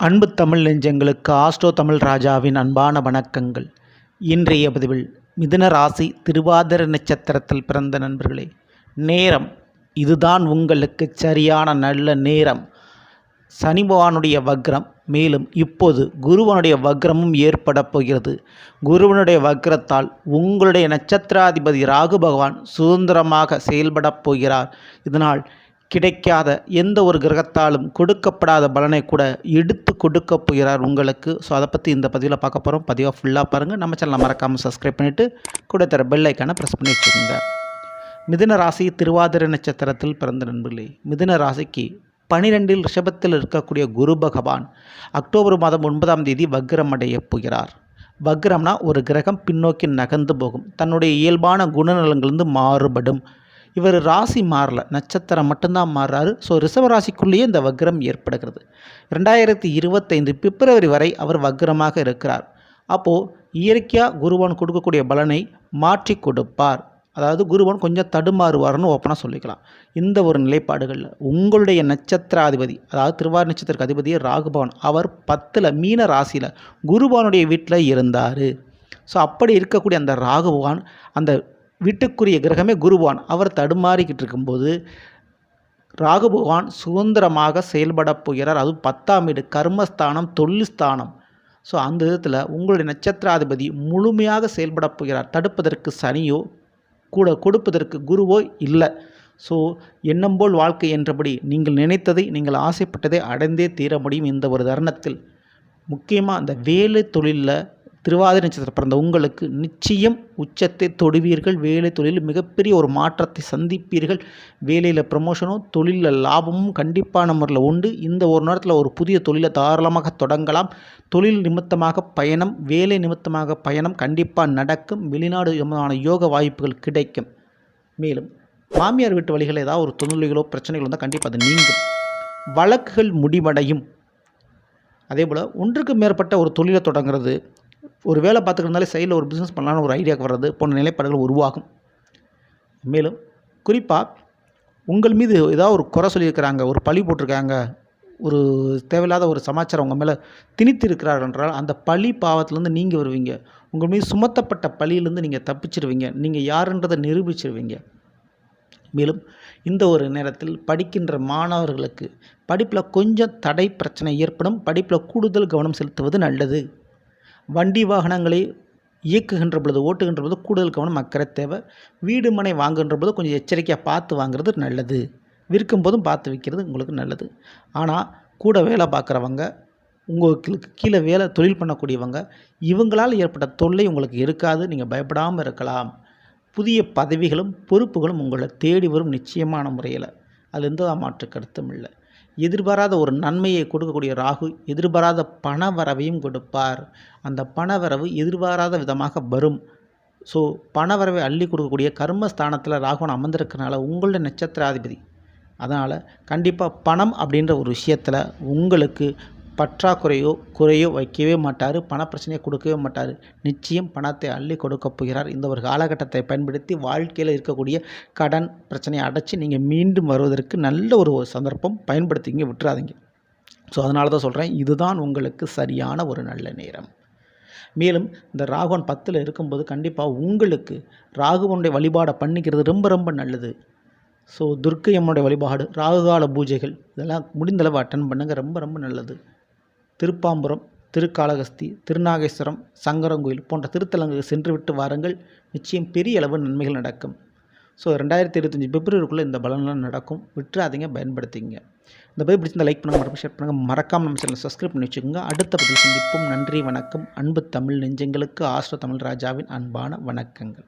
அன்பு தமிழ் நெஞ்சங்களுக்கு ஆஸ்ட்ரோ தமிழ் ராஜாவின் அன்பான வணக்கங்கள். இன்றைய பதிவில் மிதுன ராசி திருவாதிர நட்சத்திரத்தில் பிறந்த நண்பர்களே நேரம் இதுதான் உங்களுக்கு சரியான நல்ல நேரம். சனிபவானுடைய வக்ரம் மேலும் இப்போது குருவனுடைய வக்ரமும் ஏற்பட போகிறது. குருவனுடைய வக்ரத்தால் உங்களுடைய நட்சத்திராதிபதி ராகு பகவான் சுதந்திரமாக செயல்படப் போகிறார். இதனால் கிடைக்காத எந்த ஒரு கிரகத்தாலும் கொடுக்கப்படாத பலனை கூட எடுத்து கொடுக்க போகிறார் உங்களுக்கு. ஸோ அதை பற்றி இந்த பதிவில் பார்க்க போகிறோம் பதிவாக ஃபுல்லாக பாருங்கள் நம்ம சேனலை மறக்காமல் சப்ஸ்கிரைப் பண்ணிவிட்டு கூட தர பெல் ஐக்கானை ப்ரெஸ் பண்ணி வச்சுக்கோங்க மிதுன ராசி திருவாதிரை நட்சத்திரத்தில் பிறந்த நண்பர்களே மிதுன ராசிக்கு பனிரெண்டில் ரிஷபத்தில் இருக்கக்கூடிய குரு பகவான் அக்டோபர் மாதம் ஒன்பதாம் தேதி வக்ரம் அடைய போகிறார். வக்ரம்னா ஒரு கிரகம் பின்னோக்கி நகர்ந்து போகும். தன்னுடைய இயல்பான குணநலங்களிலிருந்து மாறுபடும். இவர் ராசி மாறல நட்சத்திரம் மட்டும்தான் மாறுறாரு. ஸோ ரிஷபராசிக்குள்ளேயே இந்த வக்ரம் ஏற்படுகிறது. ரெண்டாயிரத்தி இருபத்தைந்து பிப்ரவரி வரை அவர் வக்ரமாக இருக்கிறார். அப்போது இயற்கையாக குருவான் கொடுக்கக்கூடிய பலனை மாற்றி கொடுப்பார். அதாவது குருவன் கொஞ்சம் தடுமாறுவார்னு ஓப்பனாக சொல்லிக்கலாம். இந்த ஒரு நிலைப்பாடுகளில் உங்களுடைய நட்சத்திராதிபதி அதாவது திருவாரூர் நட்சத்திரக்கு அதிபதி ராகுபவன் அவர் பத்தில் மீன ராசியில் குருபவனுடைய வீட்டில் இருந்தார். ஸோ அப்படி இருக்கக்கூடிய அந்த ராகுபவான் அந்த வீட்டுக்குரிய கிரகமே குருவான். அவர் தடுமாறிக்கிட்டு இருக்கும்போது ராகு பகவான் சுதந்திரமாக செயல்பட போகிறார். அதுவும் பத்தாம் வீடு கர்மஸ்தானம் தொழில்ஸ்தானம் ஸோ அந்த விதத்தில் உங்களுடைய நட்சத்திராதிபதி முழுமையாக செயல்பட போகிறார். தடுப்பதற்கு சனியோ கூட கொடுப்பதற்கு குருவோ இல்லை. ஸோ எண்ணம்போல் வாழ்க்கை என்றபடி நீங்கள் நினைத்ததை நீங்கள் ஆசைப்பட்டதை அடைந்தே தீர முடியும் இந்த ஒரு தருணத்தில். முக்கியமாக அந்த வேலை தொழிலில் திருவாதிரை நட்சத்திரம் பிறந்த உங்களுக்கு நிச்சயம் உச்சத்தை தொடுவீர்கள். வேலை தொழிலில் மிகப்பெரிய ஒரு மாற்றத்தை சந்திப்பீர்கள். வேலையில் ப்ரமோஷனும் தொழிலில் லாபமும் கண்டிப்பான முறையில் உண்டு. இந்த ஒரு நேரத்தில் ஒரு புதிய தொழிலை தாராளமாக தொடங்கலாம். தொழில் நிமித்தமாக பயணம் வேலை நிமித்தமாக பயணம் கண்டிப்பாக நடக்கும். வெளிநாடு யோக வாய்ப்புகள் கிடைக்கும். மேலும் மாமியார் வீட்டு வழிகள் ஏதாவது ஒரு தொழில்களோ பிரச்சனைகளோ இருந்தால் கண்டிப்பாக அது நீங்கும். வழக்குகள் முடிவடையும். அதே போல் ஒன்றுக்கு மேற்பட்ட ஒரு தொழிலை தொடங்குறது ஒரு வேலை பார்த்துக்கிறதுனாலே சைடில் ஒரு பிஸ்னஸ் பண்ணலான்னு ஒரு ஐடியாவுக்கு வர்றது போன்ற நிலைப்பாடுகள் உருவாகும். மேலும் குறிப்பாக உங்கள் மீது ஏதாவது ஒரு குறை சொல்லியிருக்கிறாங்க ஒரு பழி போட்டிருக்காங்க ஒரு தேவையில்லாத ஒரு சமாச்சாரம் உங்கள் மேலே திணித்து இருக்கிறார்கள் என்றால் அந்த பழி பாவத்திலேருந்து நீங்கள் வருவீங்க. உங்கள் மீது சுமத்தப்பட்ட பழியிலேருந்து நீங்கள் தப்பிச்சிருவீங்க. நீங்கள் யாருன்றதை நிரூபிச்சிருவீங்க. மேலும் இந்த ஒரு நேரத்தில் படிக்கின்ற மாணவர்களுக்கு படிப்பில் கொஞ்சம் தடை பிரச்சனை ஏற்படும் படிப்பில் கூடுதல் கவனம் செலுத்துவது நல்லது. வண்டி வாகனங்களை இயக்குகின்ற பொழுது ஓட்டுகின்ற பொழுது கூடுதல் கவனம் அக்கறை தேவை. வீடு மனை வாங்குகின்ற போது கொஞ்சம் எச்சரிக்கையாக பார்த்து வாங்குறது நல்லது. விற்கும் போதும் பார்த்து விற்கிறது உங்களுக்கு நல்லது. ஆனால் கூட வேலை பார்க்குறவங்க உங்களுக்கு கீழே வேலை தொழில் பண்ணக்கூடியவங்க இவங்களால் ஏற்பட்ட தொல்லை உங்களுக்கு இருக்காது. நீங்கள் பயப்படாமல் இருக்கலாம். புதிய பதவிகளும் பொறுப்புகளும் உங்களை தேடி வரும் நிச்சயமான முறையில். அது எந்த மாற்று கருத்தும் இல்லை. எதிர்பாராத ஒரு நன்மையை கொடுக்கக்கூடிய ராகு எதிர்பாராத பண வரவையும் கொடுப்பார். அந்த பண வரவு எதிர்பாராத விதமாக வரும். ஸோ பண வரவை அள்ளி கொடுக்கக்கூடிய கர்மஸ்தானத்தில் ராகுவன் அமர்ந்திருக்கிறனால உங்களுடைய நட்சத்திராதிபதி. அதனால் கண்டிப்பாக பணம் அப்படின்ற ஒரு விஷயத்தில் உங்களுக்கு பற்றாக்குறையோ குறையோ வைக்கவே மாட்டார் பணப்பிரச்சனையை கொடுக்கவே மாட்டார். நிச்சயம் பணத்தை அள்ளி கொடுக்க போகிறார். இந்த ஒரு காலகட்டத்தை பயன்படுத்தி வாழ்க்கையில் இருக்கக்கூடிய கடன் பிரச்சனையை அடைச்சி நீங்கள் மீண்டும் வருவதற்கு நல்ல ஒரு சந்தர்ப்பம் பயன்படுத்திங்க விட்டுறாதீங்க. ஸோ அதனால தான் சொல்கிறேன் இதுதான் உங்களுக்கு சரியான ஒரு நல்ல நேரம். மேலும் இந்த ராகுவன் பத்தில் இருக்கும்போது கண்டிப்பாக உங்களுக்கு ராகுவனுடைய வழிபாடை பண்ணிக்கிறது ரொம்ப ரொம்ப நல்லது. ஸோ துர்க்கை அம்மனுடைய வழிபாடு ராகுகால பூஜைகள் இதெல்லாம் முடிந்தளவு அட்டன் பண்ணுங்கள் ரொம்ப ரொம்ப நல்லது. திருப்பாம்புரம் திருக்காளகஸ்தி திருநாகேஸ்வரம் சங்கரங்கோயில் போன்ற திருத்தலங்களுக்கு சென்றுவிட்டு வாருங்கள். நிச்சயம் பெரிய அளவு நன்மைகள் நடக்கும். ஸோ ரெண்டாயிரத்தி இருபத்தஞ்சி பிப்ரவரிக்குள்ளே இந்த பலன்லாம் நடக்கும். விட்டுறாதீங்க பயன்படுத்திங்க இந்த பதிவு பிடிச்சிருந்த லைக் பண்ணுங்கள் மறக்காம ஷேர் பண்ணுங்கள் மறக்காமல் நம்ம சேனல் சப்ஸ்கிரைப் பண்ணி வச்சுக்கோங்க. அடுத்த பதிவு சந்திப்போம். நன்றி வணக்கம். அன்பு தமிழ் நெஞ்சங்களுக்கு ஆஸ்ட்ரோ தமிழ் ராஜாவின் அன்பான வணக்கங்கள்.